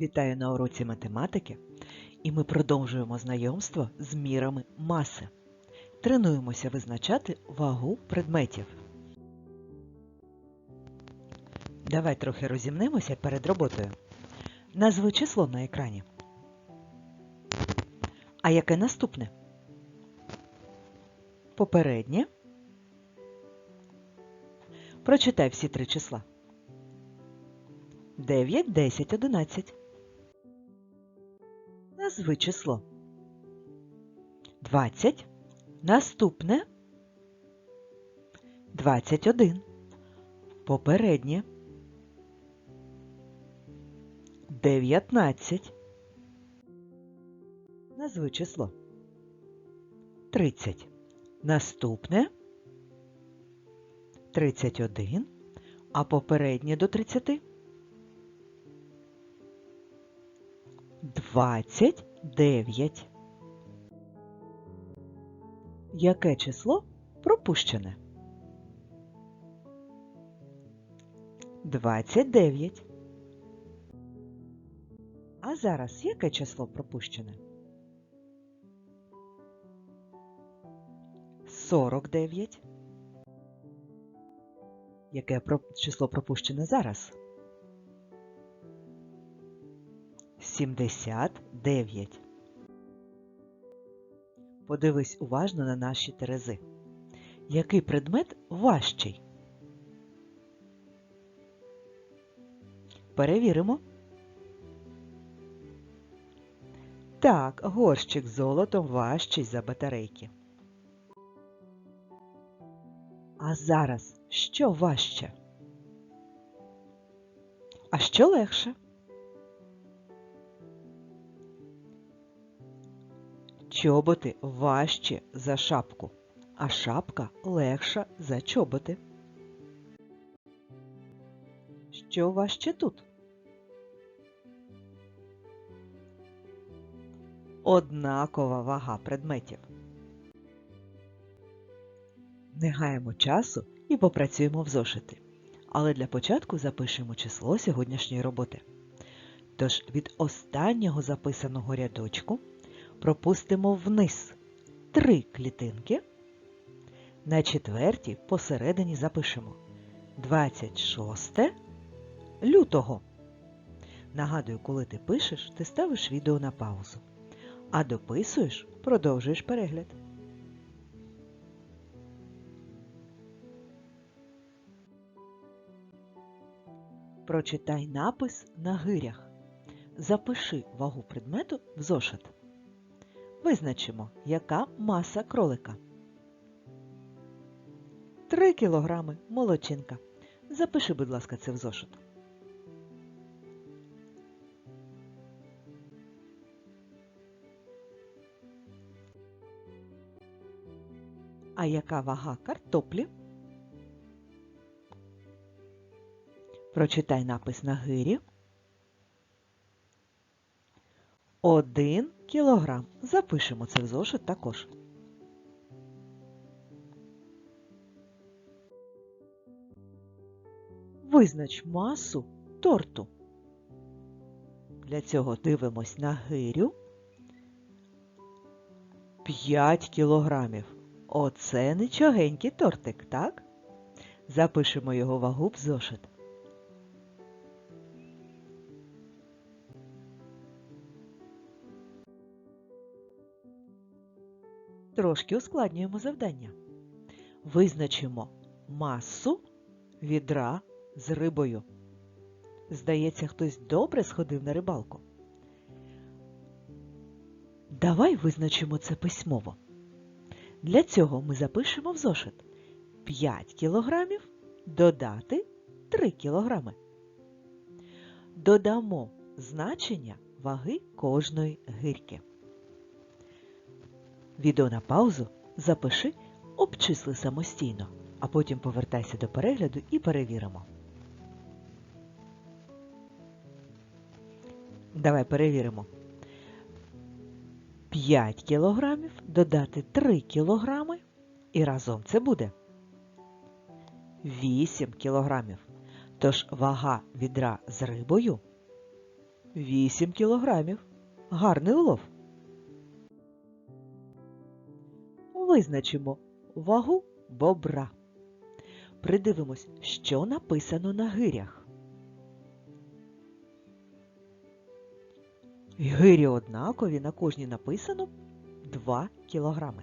Вітаю на уроці математики, і ми продовжуємо знайомство з мірами маси. Тренуємося визначати вагу предметів. Давай трохи розімнемося перед роботою. Назви число на екрані. А яке наступне? Попереднє. Прочитай всі три числа. 9, 10, 11. Назви число. 20. Наступне. 21. Попереднє. 19. Назви число. 30. Наступне. 31. А попереднє до 30. 29. Яке число пропущене? 29. А зараз яке число пропущене? 49. Яке число пропущене зараз? 79. Подивись уважно на наші терези. Який предмет важчий? Перевіримо. Так, горщик з золотом важчий за батарейки. А зараз що важче? А що легше? Чоботи важче за шапку, а шапка легша за чоботи. Що важче тут? Однакова вага предметів. Не гаємо часу і попрацюємо в зошити. Але для початку запишемо число сьогоднішньої роботи. Тож від останнього записаного рядочку пропустимо вниз три клітинки. На четвертій посередині запишемо 26 лютого. Нагадую, коли ти пишеш, ти ставиш відео на паузу. А дописуєш, продовжуєш перегляд. Прочитай напис на гирях. Запиши вагу предмету в зошит. Визначимо, яка маса кролика. 3 кілограми молодчинка. Запиши, будь ласка, це в зошит. А яка вага картоплі? Прочитай напис на гирі. Один кілограм. Запишемо це в зошит також. Визнач масу торту. Для цього дивимось на гирю. 5 кілограмів. Оце нічогенький тортик, так? Запишемо його вагу в зошит. Трошки ускладнюємо завдання. Визначимо масу відра з рибою. Здається, хтось добре сходив на рибалку. Давай визначимо це письмово. Для цього ми запишемо в зошит 5 кілограмів додати 3 кілограми. Додамо значення ваги кожної гирки. Відео на паузу запиши, обчисли самостійно, а потім повертайся до перегляду і перевіримо. Давай перевіримо. 5 кілограмів додати 3 кілограми і разом це буде 8 кілограмів. Тож вага відра з рибою 8 кілограмів. Гарний улов. Визначимо вагу бобра. Придивимось, що написано на гирях. Гирі однакові, на кожній написано 2 кілограми.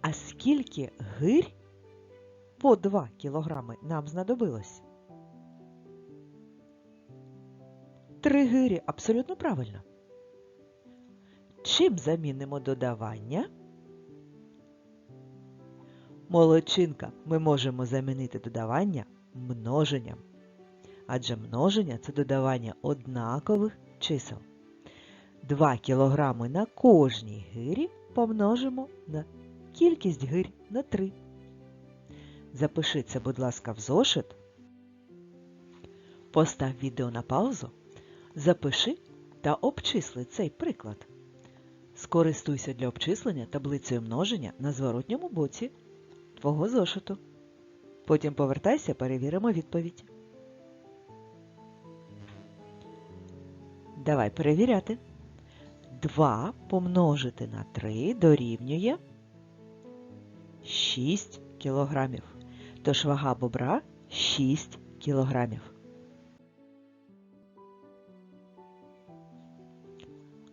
А скільки гирь по 2 кілограми нам знадобилось? Три гирі абсолютно правильно. Чим замінимо додавання? Молодчинка, ми можемо замінити додавання множенням. Адже множення це додавання однакових чисел. 2 кілограми на кожній гирі помножимо на кількість гирь на 3. Запиши це, будь ласка, в зошит. Постав відео на паузу. Запиши та обчисли цей приклад. Скористуйся для обчислення таблицею множення на зворотньому боці твого зошиту. Потім повертайся, перевіримо відповідь. Давай перевіряти. 2 помножити на 3 дорівнює 6 кілограмів. Тож вага бобра 6 кілограмів.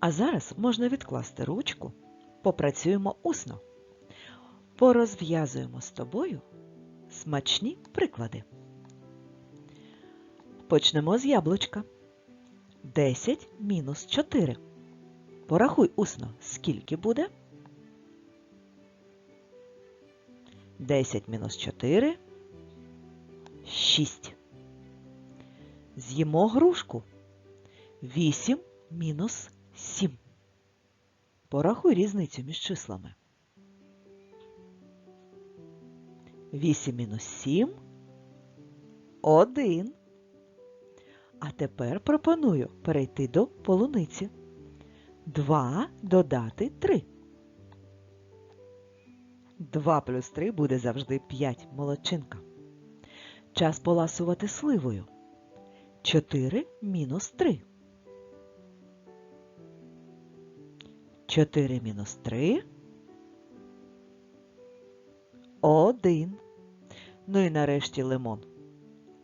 А зараз можна відкласти ручку, попрацюємо усно. Порозв'язуємо з тобою смачні приклади. Почнемо з яблучка. 10 мінус 4. Порахуй усно, скільки буде? 10 мінус 4 – 6. З'їмо грушку. 8 мінус 7. Порахуй різницю між числами. 8 мінус 7 – 1. А тепер пропоную перейти до полуниці. 2 додати 3. 2 плюс 3 буде завжди 5, молодчинка. Час поласувати сливою. 4 мінус 3. 4 мінус 3. 1. Ну і нарешті лимон.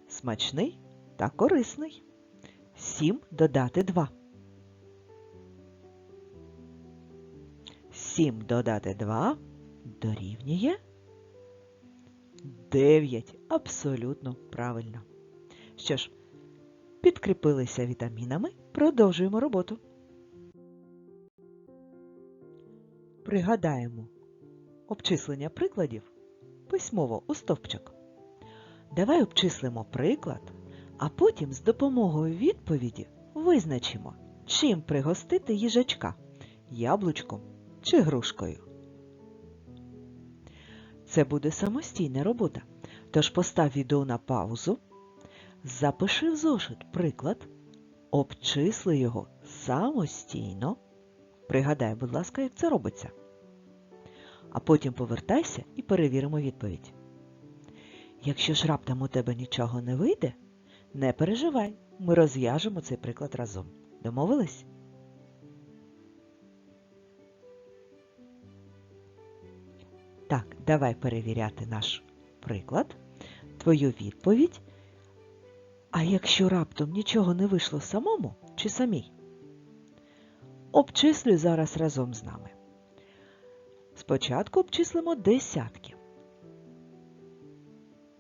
Смачний та корисний. 7 додати 2. 7 додати 2 дорівнює 9. Абсолютно правильно. Що ж, підкріпилися вітамінами, продовжуємо роботу. Пригадаємо обчислення прикладів письмово у стовпчик. Давай обчислимо приклад, а потім з допомогою відповіді визначимо, чим пригостити їжачка яблучком чи грушкою. Це буде самостійна робота, тож постав відео на паузу, запиши в зошит приклад, обчисли його самостійно. Пригадай, будь ласка, як це робиться. А потім повертайся і перевіримо відповідь. Якщо ж раптом у тебе нічого не вийде, не переживай, ми розв'яжемо цей приклад разом. Домовились? Так, давай перевіряти наш приклад, твою відповідь. А якщо раптом нічого не вийшло самому чи самій, обчислюй зараз разом з нами. Спочатку обчислимо десятки.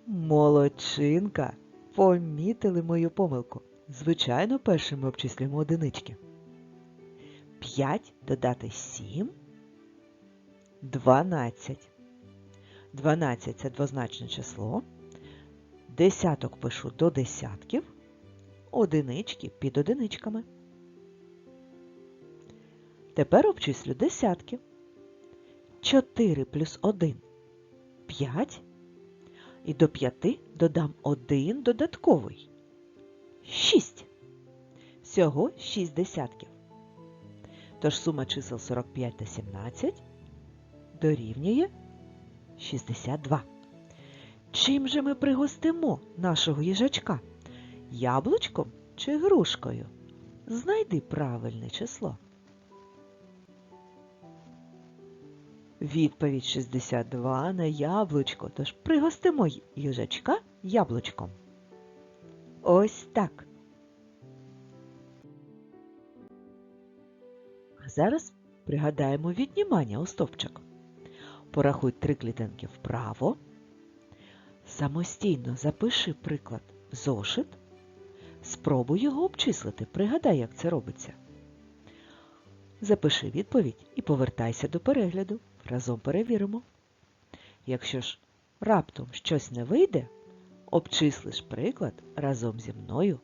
Молодчинка! Помітили мою помилку. Звичайно, першим ми обчислюємо одинички. 5 додати 7 – 12. 12 – це двозначне число. Десяток пишу до десятків, одинички під одиничками. Тепер обчислю десятки. 4 плюс 1 – 5. І до 5 додам 1 додатковий. 6. Всього 6 десятків. Тож сума чисел 45 та 17 дорівнює 62. Чим же ми пригостимо нашого їжачка? Яблучком чи грушкою? знайди правильне число. Відповідь 62 на яблучко, тож пригостимо їжачка яблучком. Ось так. А зараз пригадаємо віднімання у стовпчик. Порахуй три клітинки вправо. Самостійно запиши приклад зошит. Спробуй його обчислити. Пригадай, як це робиться. Запиши відповідь і повертайся до перегляду. Разом перевіримо. Якщо ж раптом щось не вийде, обчислиш приклад разом зі мною,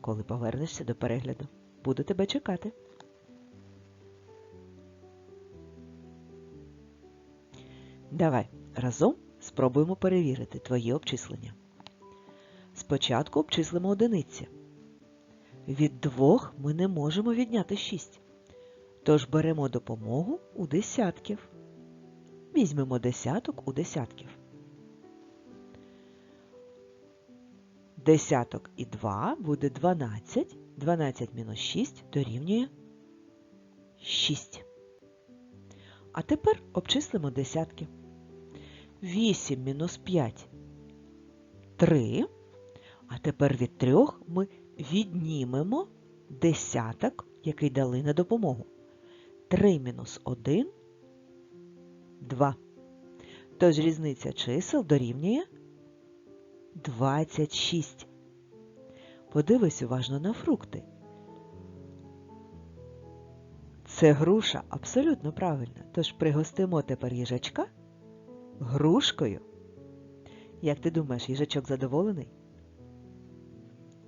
коли повернешся до перегляду. Буду тебе чекати. Давай разом спробуємо перевірити твої обчислення. Спочатку обчислимо одиниці. Від двох ми не можемо відняти 6. Тож беремо допомогу у десятків. Візьмемо десяток у десятків. Десяток і 2 буде 12. 12 мінус 6 дорівнює 6. А тепер обчислимо десятки. 8 мінус 5 3. А тепер від 3 ми віднімемо десяток, який дали на допомогу. 3 мінус 1 2. Тож різниця чисел дорівнює 26. Подивись уважно на фрукти. Це груша абсолютно правильна. Тож пригостимо тепер їжачка грушкою. Як ти думаєш, їжачок задоволений?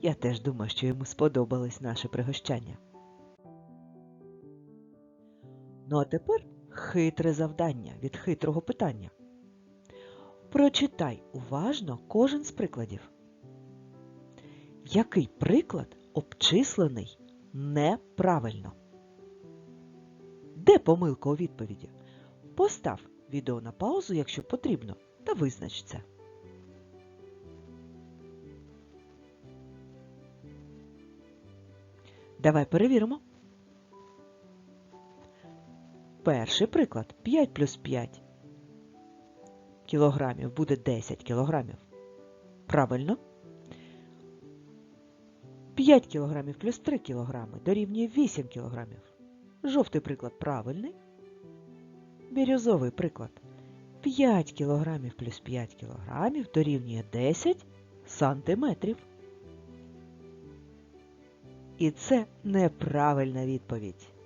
Я теж думаю, що йому сподобалось наше пригощання. Ну а тепер хитре завдання від хитрого питання. Прочитай уважно кожен з прикладів. Який приклад обчислений неправильно? Де помилка у відповіді? Постав відео на паузу, якщо потрібно, та визнач це. Давай перевіримо. Перший приклад 5 плюс 5 кілограмів буде 10 кілограмів. Правильно. 5 кілограмів плюс 3 кілограми дорівнює 8 кілограмів. Жовтий приклад правильний. Бірюзовий приклад. 5 кілограмів плюс 5 кілограмів дорівнює 10 сантиметрів. І це неправильна відповідь.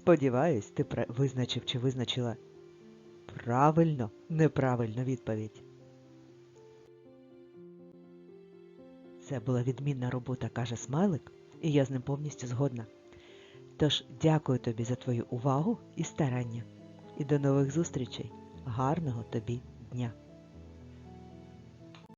Сподіваюсь, ти визначив чи визначила правильно, неправильну відповідь. Це була відмінна робота, каже Смайлик, і я з ним повністю згодна. Тож дякую тобі за твою увагу і старання. І до нових зустрічей. Гарного тобі дня!